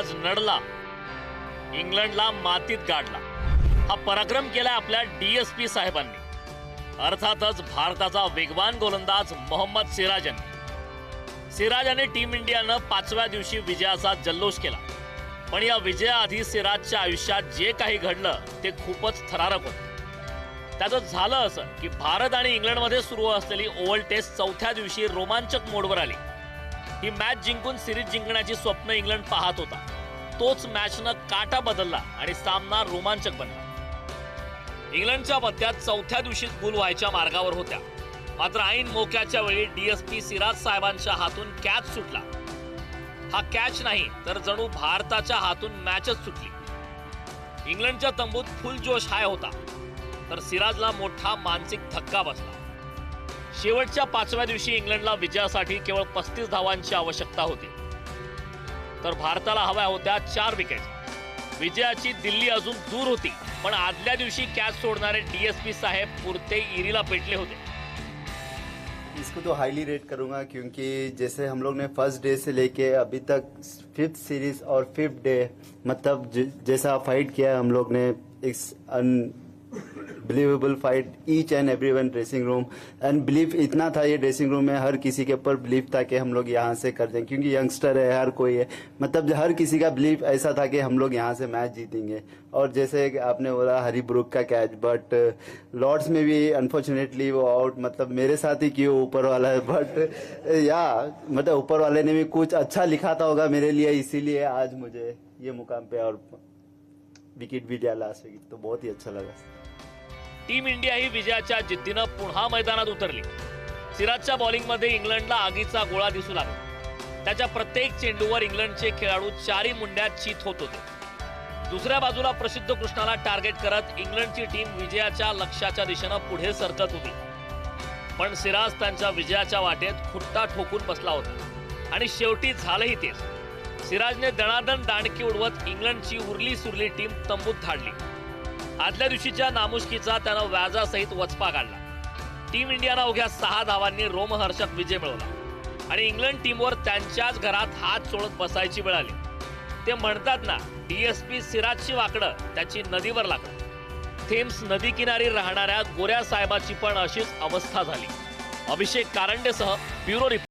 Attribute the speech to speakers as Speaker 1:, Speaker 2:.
Speaker 1: आज नडला. इंग्लंडला मातीत गाडला. हा पराक्रम केलाय आपल्या डीएसपी साहेबांनी. अर्थातच भारताचा वेगवान गोलंदाज मोहम्मद सिराज यांनी. सिराज आणि टीम इंडियानं पाचव्या दिवशी विजयाचा जल्लोष केला. पण या विजयाआधी सिराजच्या आयुष्यात जे काही घडलं ते खूपच थरारक होतं. त्याचं झालं असं की भारत आणि इंग्लंडमध्ये सुरू असलेली ओव्हल टेस्ट चौथ्या दिवशी रोमांचक मोडवर आली. ही मॅच जिंकून सिरीज जिंकण्याची स्वप्न इंग्लंड पाहत होता. तोच मॅचनं काटा बदलला आणि सामना रोमांचक बनला. इंग्लंडच्या पत्त्यात चौथ्या दिवशीच गुल व्हायच्या मार्गावर होत्या. मात्र ऐन मोक्याच्या वेळी डीएसपी सिराज साहेबांच्या हातून कॅच सुटला. हा कॅच नाही तर जणू भारताच्या हातून मॅचच सुटली. इंग्लंडच्या तंबूत फुल जोश हाय होता. तर सिराजला मोठा मानसिक धक्का बसला. शेवटच्या पाचव्या दिवशी इंग्लंडला विजयासाठी केवळ पस्तीस धावांची आवश्यकता होती. तर भारताला हव्या होत्या चार विकेट विजयाची दिल्ली अजून दूर होती पण आदल्या दिवशी कॅच सोडणारे डीएसपी साहेब पुरते इरीला पेटले होते.
Speaker 2: इसको तो हाईली रेट करूंगा क्योंकि जैसे हम लोग ने फर्स्ट डे से लेके अभी तक फिफ्थ सीरीज और फिफ्थ डे मतलब जैसा फाइट किया हम लोग ने it's unbelievable fight each and every one dressing room and believe इतना था ये ड्रेसिंग रूम में हर किसी के ऊपर बिलीव था कि हम लोग यहाँ से कर दें, क्योंकि यंगस्टर है, हर कोई है। मतलब हर किसी का बिलीव ऐसा था कि हम लोग यहाँ से मैच जीतेंगे। और जैसे आपने बोला हरी ब्रुक का कैच बट लॉर्ड्स में भी अनफॉर्चुनेटली वो आउट मतलब मेरे साथ ही क्यों ऊपर वाला है बट या मतलब ऊपर वाले ने भी कुछ अच्छा लिखा था होगा मेरे लिए, इसीलिए आज मुझे ये मुकाम पे और विकेट भी दिया लास्ट तो बहुत ही अच्छा लगा।
Speaker 1: टीम इंडिया ही विजयाच्या जिद्दीनं पुन्हा मैदानात उतरली. सिराजच्या बॉलिंगमध्ये इंग्लंडला आगीचा गोळा दिसू लागला. त्याच्या प्रत्येक चेंडूवर इंग्लंडचे खेळाडू चारी मुंड्यात चित होत होते. दुसऱ्या बाजूला प्रसिद्ध कृष्णाला टार्गेट करत इंग्लंडची टीम विजयाच्या लक्ष्याच्या दिशेनं पुढे सरकत होती. पण सिराज त्यांच्या विजयाच्या वाटेत खुट्टा ठोकून बसला होता. आणि शेवटी झालंही तेच. सिराजने दणादण दांडकी उडवत इंग्लंडची उरली सुरली टीम तंबूत धाडली. आदल्या दिवशीच्या नामुष्कीचा त्यानं व्याजासहित वचपा काढला. टीम इंडियानं अवघ्या सहा धावांनी रोमहर्षक विजय मिळवला. आणि इंग्लंड टीमवर त्यांच्याच घरात हात चोळत बसायची वेळ आली. ते म्हणतात ना डीएसपी सिराजची वाकडं त्याची नदीवर लागलं थेम्स नदी किनारी राहणाऱ्या गोऱ्या साहेबाची पण अशीच अवस्था झाली. अभिषेक कारंडेसह ब्युरो रिपोर्ट.